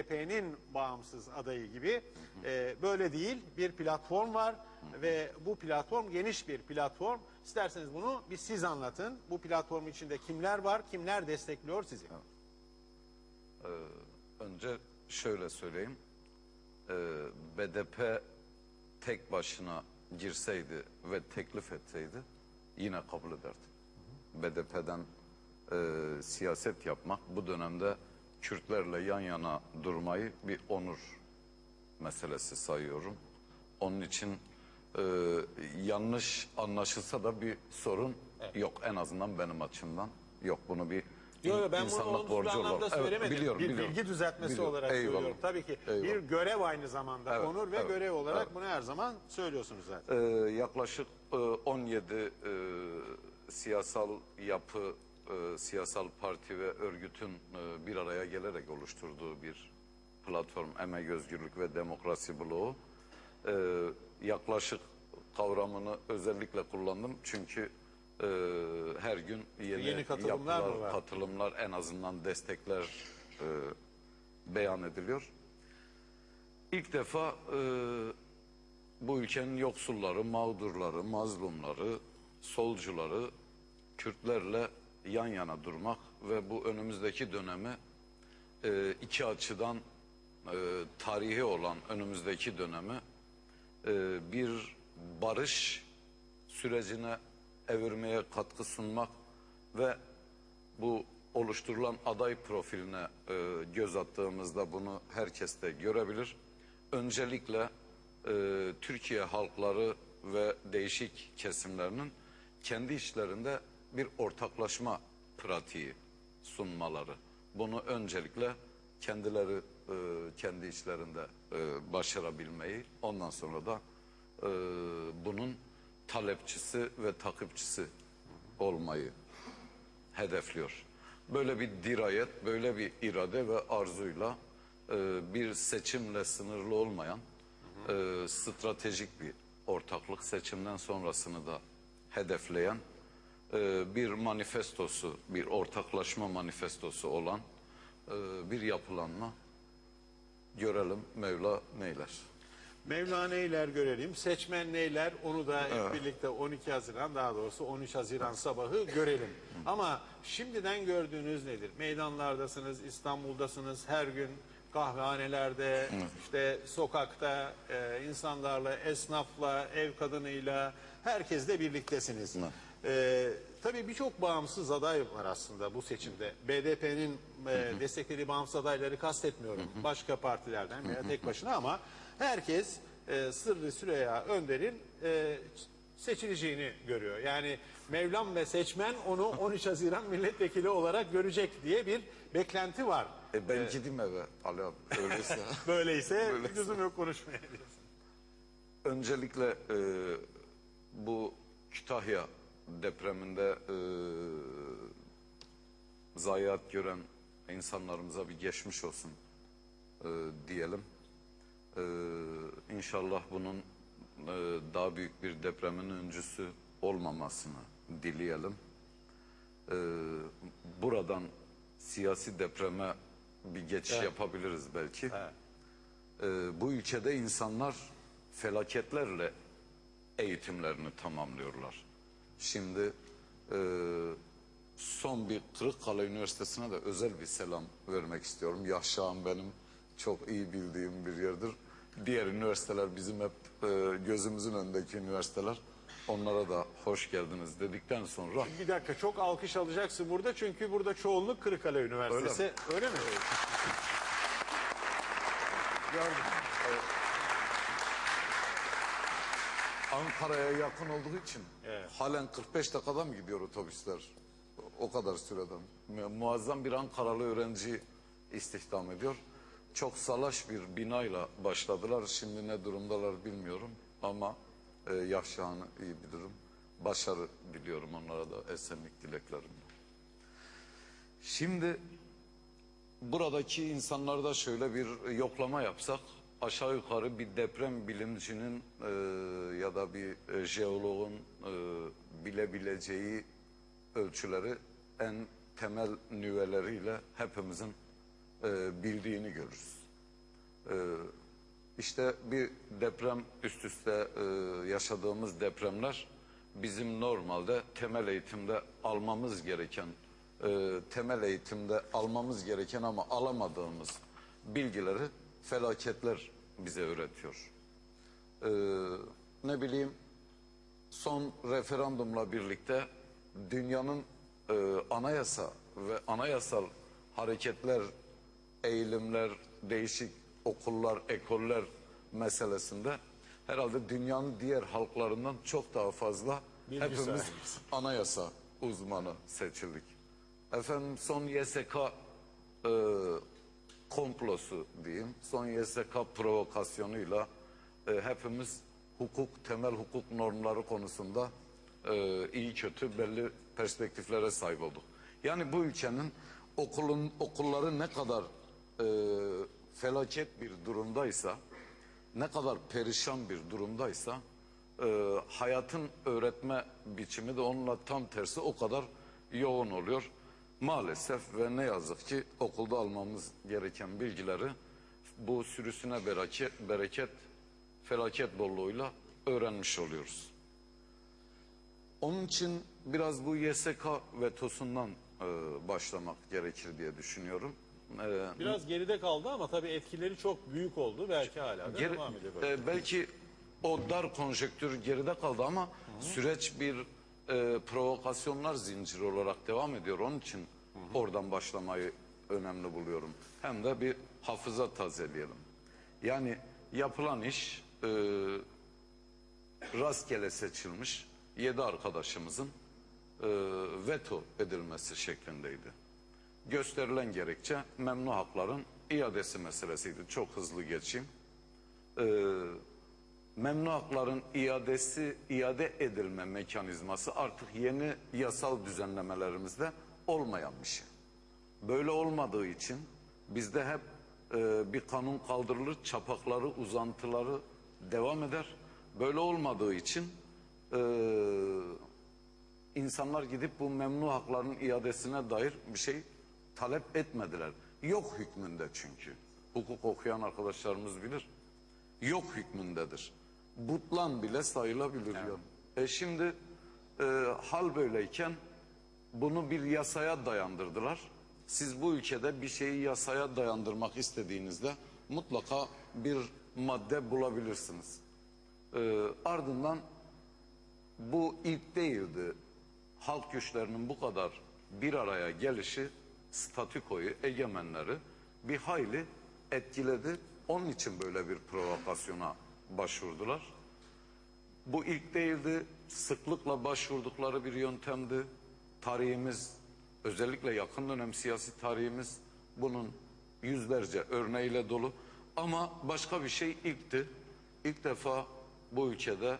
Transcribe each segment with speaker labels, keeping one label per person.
Speaker 1: HDP'nin bağımsız adayı gibi e, böyle değil bir platform var ve bu platform geniş bir platform. İsterseniz bunu bir siz anlatın. Bu platform içinde kimler var, kimler destekliyor sizi?
Speaker 2: Önce şöyle söyleyeyim. Ee, BDP tek başına girseydi ve teklif etseydi yine kabul ederdim. BDP'den e, siyaset yapmak bu dönemde Kürtlerle yan yana durmayı bir onur meselesi sayıyorum. Onun için e, yanlış anlaşılsa da bir sorun yok en azından benim açımdan. Yok bunu bir
Speaker 1: Yok yok ben bunu
Speaker 2: insanlık
Speaker 1: olumsuz bir
Speaker 2: borcu
Speaker 1: anlamda
Speaker 2: olarak- Evet, biliyorum,
Speaker 1: bir
Speaker 2: biliyorum.
Speaker 1: bilgi düzeltmesi
Speaker 2: Biliyorum.
Speaker 1: olarak
Speaker 2: Eyvallah.
Speaker 1: söylüyorum. Tabii ki bir
Speaker 2: Eyvallah.
Speaker 1: görev aynı zamanda.
Speaker 2: Evet,
Speaker 1: Onur ve
Speaker 2: evet,
Speaker 1: görev olarak
Speaker 2: evet.
Speaker 1: bunu her zaman söylüyorsunuz zaten.
Speaker 2: Ee, yaklaşık e, 17 e, siyasal yapı, e, siyasal parti ve örgütün e, bir araya gelerek oluşturduğu bir platform Emek Özgürlük ve Demokrasi bloğu. Ee, yaklaşık kavramını özellikle kullandım çünkü e, her gün yeni,
Speaker 1: Yeni katılımlar
Speaker 2: yapılar,
Speaker 1: var?
Speaker 2: katılımlar en azından destekler e, beyan ediliyor. İlk defa e, bu ülkenin yoksulları, mağdurları, mazlumları, solcuları Kürtlerle yan yana durmak ve bu önümüzdeki dönemi e, iki açıdan e, tarihi olan önümüzdeki dönemi e, bir barış sürecine evirmeye katkı sunmak ve bu oluşturulan aday profiline e, göz attığımızda bunu herkes de görebilir. Öncelikle e, Türkiye halkları ve değişik kesimlerinin kendi içlerinde bir ortaklaşma pratiği sunmaları. Bunu öncelikle kendileri e, kendi içlerinde e, başarabilmeyi, ondan sonra da e, bunun talepçisi ve takipçisi olmayı hedefliyor. Böyle bir dirayet, böyle bir irade ve arzuyla e, bir seçimle sınırlı olmayan e, stratejik bir ortaklık seçimden sonrasını da hedefleyen e, bir manifestosu, bir ortaklaşma manifestosu olan e, bir yapılanma görelim Mevla neyler.
Speaker 1: Mevla neyler görelim, seçmen neyler onu da hep birlikte 12 Haziran daha doğrusu 13 Haziran sabahı görelim. Ama şimdiden gördüğünüz nedir? Meydanlardasınız, İstanbul'dasınız her gün kahvehanelerde, işte sokakta e, insanlarla, esnafla, ev kadınıyla herkesle birliktesiniz. E, tabii birçok bağımsız aday var aslında bu seçimde. BDP'nin e, desteklediği bağımsız adayları kastetmiyorum. Başka partilerden veya tek başına ama herkes e, Sırrı Süreyya Önder'in e, seçileceğini görüyor. Yani Mevlam ve seçmen onu 13 Haziran milletvekili olarak görecek diye bir beklenti var.
Speaker 2: E ben gideyim eve Ali abi öyleyse.
Speaker 1: Böyleyse
Speaker 2: Böyleyse.
Speaker 1: lüzum yok konuşmaya diyorsun.
Speaker 2: Öncelikle e, bu Kütahya depreminde e, zayiat gören insanlarımıza bir geçmiş olsun e, diyelim. E, inşallah bunun e, daha büyük bir depremin öncüsü olmamasını dileyelim. E, buradan siyasi depreme bir geçiş yapabiliriz belki. Ee, bu ülkede insanlar felaketlerle eğitimlerini tamamlıyorlar. Şimdi e, son bir Kırıkkale Üniversitesi'ne de özel bir selam vermek istiyorum. Yahşağım benim çok iyi bildiğim bir yerdir. Diğer üniversiteler bizim hep e, gözümüzün önündeki üniversiteler. Onlara da hoş geldiniz dedikten sonra
Speaker 1: Bir dakika çok alkış alacaksın burada çünkü burada çoğunluk Kırıkkale Üniversitesi. Öyle mi? Gördüm.
Speaker 2: Ankara'ya yakın olduğu için
Speaker 1: Evet.
Speaker 2: halen 45 dakikada mı gidiyor otobüsler? O kadar süreden. Mu- Muazzam bir Ankaralı öğrenci istihdam ediyor. Çok salaş bir binayla başladılar. Şimdi ne durumdalar bilmiyorum ama e, yaşağını iyi bilirim. Başarı diliyorum onlara da esenlik dileklerimle. Şimdi buradaki insanlarda şöyle bir yoklama yapsak aşağı yukarı bir deprem bilimcinin e, ya da bir e, jeologun e, bilebileceği ölçüleri en temel nüveleriyle hepimizin e, bildiğini görürüz. Ee, işte bir deprem üst üste e, yaşadığımız depremler bizim normalde temel eğitimde almamız gereken e, temel eğitimde almamız gereken ama alamadığımız bilgileri felaketler bize öğretiyor. Ee, ne bileyim son referandumla birlikte dünyanın e, anayasa ve anayasal hareketler, eğilimler, değişik okullar, ekoller meselesinde herhalde dünyanın diğer halklarından çok daha fazla
Speaker 1: Bilgi
Speaker 2: hepimiz
Speaker 1: sahibiz.
Speaker 2: anayasa uzmanı seçildik. Efendim son YSK e, komplosu diyeyim, son YSK provokasyonuyla e, hepimiz hukuk, temel hukuk normları konusunda e, iyi kötü belli perspektiflere sahip olduk. Yani bu ülkenin okulun okulları ne kadar e, felaket bir durumdaysa, ne kadar perişan bir durumdaysa, e, hayatın öğretme biçimi de onunla tam tersi o kadar yoğun oluyor. Maalesef ve ne yazık ki okulda almamız gereken bilgileri bu sürüsüne bereket, bereket felaket bolluğuyla öğrenmiş oluyoruz. Onun için biraz bu YSK vetosundan e, başlamak gerekir diye düşünüyorum. E,
Speaker 1: Biraz geride kaldı ama tabii etkileri çok büyük oldu. Belki hala da
Speaker 2: Geri-
Speaker 1: devam ediyor.
Speaker 2: e, belki o dar konjektür geride kaldı ama süreç bir e, provokasyonlar zinciri olarak devam ediyor. Onun için oradan başlamayı önemli buluyorum. Hem de bir hafıza tazeleyelim. Yani yapılan iş e, rastgele seçilmiş yedi arkadaşımızın e, veto edilmesi şeklindeydi. Gösterilen gerekçe memnu hakların iadesi meselesiydi. Çok hızlı geçeyim. E, memnu hakların iadesi, iade edilme mekanizması artık yeni yasal düzenlemelerimizde olmayan bir şey. Böyle olmadığı için bizde hep e, bir kanun kaldırılır, çapakları, uzantıları devam eder. Böyle olmadığı için e, insanlar gidip bu memnu hakların iadesine dair bir şey talep etmediler. Yok hükmünde çünkü. Hukuk okuyan arkadaşlarımız bilir. Yok hükmündedir. Butlan bile sayılabilir yani. E şimdi e, hal böyleyken bunu bir yasaya dayandırdılar. Siz bu ülkede bir şeyi yasaya dayandırmak istediğinizde mutlaka bir madde bulabilirsiniz. Ee, ardından bu ilk değildi. Halk güçlerinin bu kadar bir araya gelişi statükoyu, egemenleri bir hayli etkiledi. Onun için böyle bir provokasyona başvurdular. Bu ilk değildi. Sıklıkla başvurdukları bir yöntemdi. Tarihimiz, özellikle yakın dönem siyasi tarihimiz bunun yüzlerce örneğiyle dolu. Ama başka bir şey ilkti. İlk defa bu ülkede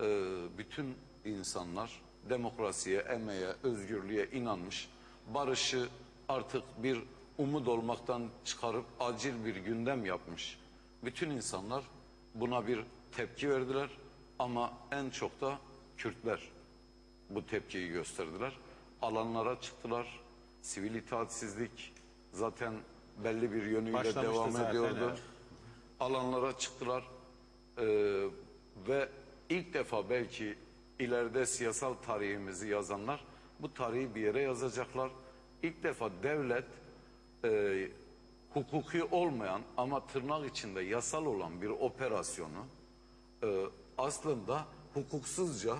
Speaker 2: e, bütün insanlar demokrasiye, emeğe, özgürlüğe inanmış. Barışı artık bir umut olmaktan çıkarıp acil bir gündem yapmış. Bütün insanlar buna bir tepki verdiler ama en çok da Kürtler bu tepkiyi gösterdiler. Alanlara çıktılar. Sivil itaatsizlik zaten belli bir yönüyle
Speaker 1: Başlamıştı
Speaker 2: devam
Speaker 1: zaten,
Speaker 2: ediyordu.
Speaker 1: evet.
Speaker 2: Alanlara çıktılar. Ee, ve ilk defa belki ileride siyasal tarihimizi yazanlar bu tarihi bir yere yazacaklar. İlk defa devlet e, hukuki olmayan ama tırnak içinde yasal olan bir operasyonu e, aslında hukuksuzca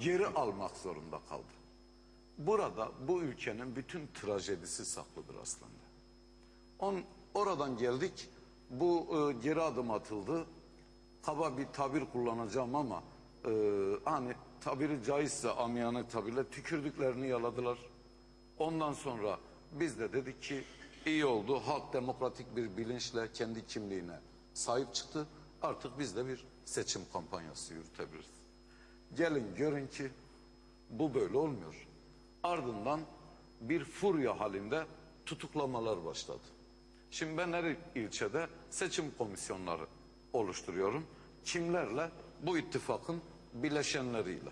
Speaker 2: geri almak zorunda kaldı. Burada bu ülkenin bütün trajedisi saklıdır aslında. On, oradan geldik. Bu e, geri adım atıldı. Kaba bir tabir kullanacağım ama e, hani tabiri caizse amiyane tabirle tükürdüklerini yaladılar. Ondan sonra biz de dedik ki iyi oldu. Halk demokratik bir bilinçle kendi kimliğine sahip çıktı. Artık biz de bir seçim kampanyası yürütebiliriz. Gelin görün ki bu böyle olmuyor. Ardından bir furya halinde tutuklamalar başladı. Şimdi ben her ilçede seçim komisyonları oluşturuyorum. Kimlerle? Bu ittifakın bileşenleriyle.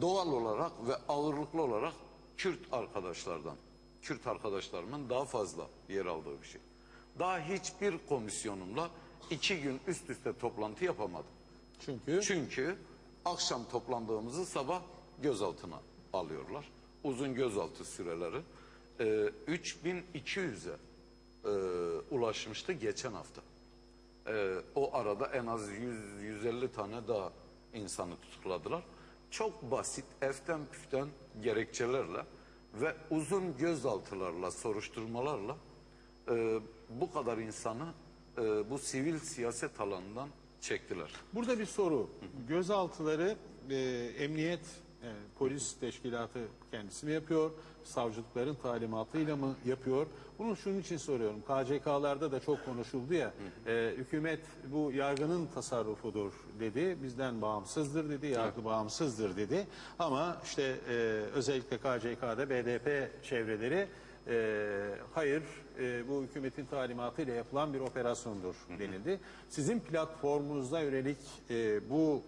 Speaker 2: Doğal olarak ve ağırlıklı olarak Kürt arkadaşlardan, Kürt arkadaşlarımın daha fazla yer aldığı bir şey. Daha hiçbir komisyonumla iki gün üst üste toplantı yapamadım.
Speaker 1: Çünkü
Speaker 2: Çünkü akşam toplandığımızı sabah gözaltına alıyorlar. Uzun gözaltı süreleri e, 3200'e e, ulaşmıştı geçen hafta. E, o arada en az 100-150 tane daha insanı tutukladılar. Çok basit, eften püften gerekçelerle ve uzun gözaltılarla, soruşturmalarla e, bu kadar insanı e, bu sivil siyaset alanından çektiler.
Speaker 1: Burada bir soru. Gözaltıları e, emniyet, e, polis teşkilatı kendisi mi yapıyor? Savcılıkların talimatıyla mı yapıyor? Bunu şunun için soruyorum. KCK'larda da çok konuşuldu ya. e, hükümet bu yargının tasarrufudur dedi. Bizden bağımsızdır dedi. Yargı bağımsızdır dedi. Ama işte e, özellikle KCK'da BDP çevreleri e, hayır e, bu hükümetin talimatıyla yapılan bir operasyondur denildi. Sizin platformunuzda yönelik e, bu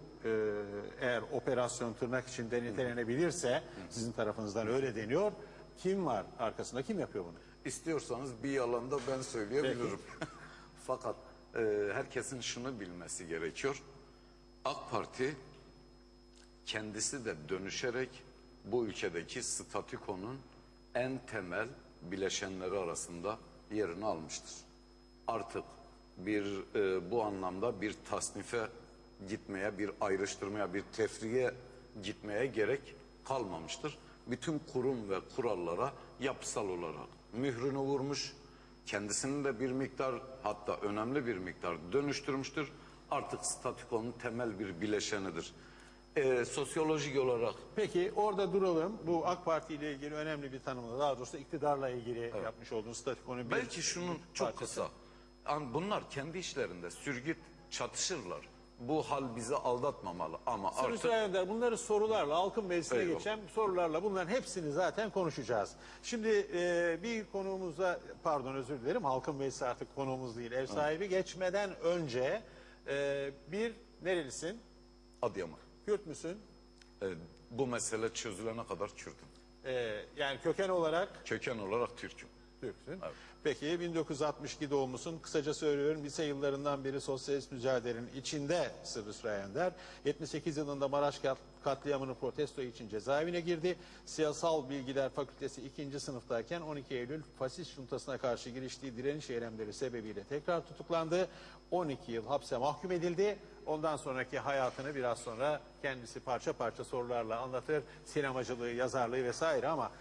Speaker 1: eğer operasyon tırnak içinde nitelenebilirse sizin tarafınızdan öyle deniyor. Kim var arkasında kim yapıyor bunu?
Speaker 2: İstiyorsanız bir yalanda ben söyleyebilirim. Fakat e, herkesin şunu bilmesi gerekiyor. AK Parti kendisi de dönüşerek bu ülkedeki statükonun en temel bileşenleri arasında yerini almıştır. Artık bir e, bu anlamda bir tasnife gitmeye, bir ayrıştırmaya, bir tefriye gitmeye gerek kalmamıştır. Bütün kurum ve kurallara yapısal olarak mührünü vurmuş, kendisinin de bir miktar hatta önemli bir miktar dönüştürmüştür. Artık statükonun temel bir bileşenidir. E, sosyolojik olarak
Speaker 1: Peki orada duralım. Bu AK Parti ile ilgili önemli bir tanımla daha doğrusu iktidarla ilgili yapmış olduğunuz statükonun bir
Speaker 2: Belki şunun çok
Speaker 1: parçası.
Speaker 2: kısa. An- Bunlar kendi işlerinde sürgüt çatışırlar. Bu hal bizi aldatmamalı ama
Speaker 1: Sayın
Speaker 2: artık
Speaker 1: Önder bunları sorularla halkın meclisine
Speaker 2: Eyvallah.
Speaker 1: geçen sorularla bunların hepsini zaten konuşacağız. Şimdi e, bir konuğumuza pardon özür dilerim halkın meclisi artık konuğumuz değil ev sahibi geçmeden önce e, bir nerelisin?
Speaker 2: Adıyaman.
Speaker 1: Kürt müsün?
Speaker 2: E, bu mesele çözülene kadar Kürt'üm.
Speaker 1: E, yani köken olarak
Speaker 2: Köken olarak Türk'üm.
Speaker 1: Türksün. Peki 1962 doğumlusun. Kısaca söylüyorum lise yıllarından beri sosyalist mücadelenin içinde Sırrı Süreyya Önder. 78 yılında Maraş kat- katliamını protesto için cezaevine girdi. Siyasal Bilgiler Fakültesi 2. sınıftayken 12 Eylül faşist juntasına karşı giriştiği direniş eylemleri sebebiyle tekrar tutuklandı. 12 yıl hapse mahkum edildi. Ondan sonraki hayatını biraz sonra kendisi parça parça sorularla anlatır. Sinemacılığı, yazarlığı vesaire ama